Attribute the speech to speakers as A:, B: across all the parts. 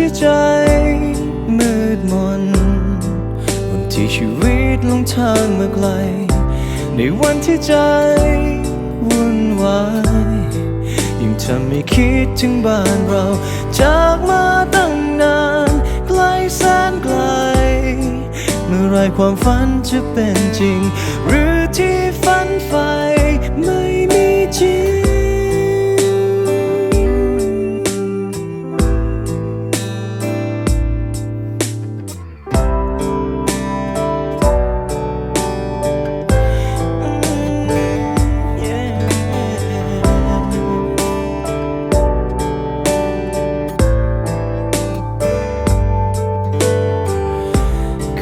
A: ที่ใจมืดมนวันที่ชีวิตลงทางมาไกล ในวันที่ใจวุ่นวายยิ่งทำให้คิดถึงบ้านเรา จากมาตั้งนานไกลแสนไกล เมื่อไรความฝันจะเป็นจริงหรือ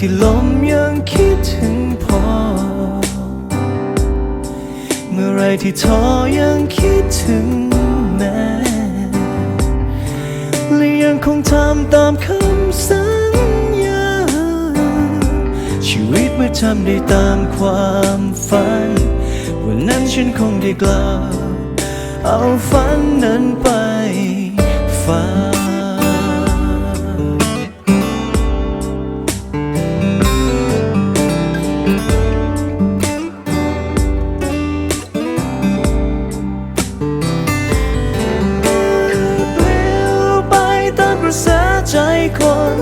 A: ที่ลมยังคิดถึงพอเมื่อไรที่ท้อยังคิดถึงแม่และยังคงทำตามคำสัญญา ชีวิตเมื่อทำได้ตามความฝัน วันนั้นฉันคงได้กล่าวเอาฝันนั้นไปฝัน ใจคน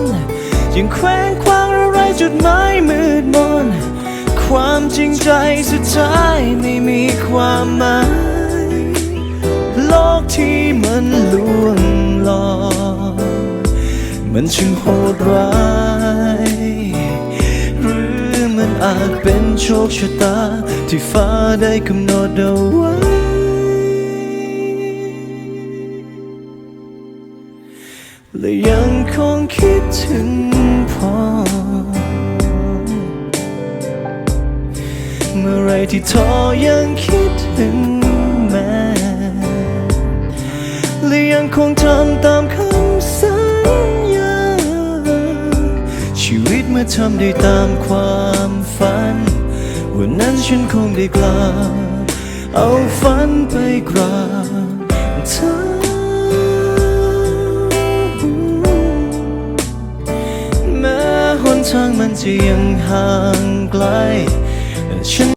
A: ยังแคว้งคว้างอะไรจุดหมายมืดมน ความจริงใจสุดท้ายไม่มีความหมาย โลกที่มันลวงหลอกมันช่างโหดร้ายหรือมันอาจเป็นโชคชะตาที่ฟ้าได้กำหนดเอาไว้ และยังคงคิดถึงพ่อ เมื่อไรที่ท้อยังคิดถึงแม่และยังคงทำตามคำสัญญา ชีวิตเมื่อทำได้ตามความฝัน วันนั้นฉันคงได้กล่าวเอาฝันไปกราบเธอ ทางมันจะยังห่างไกลฉัน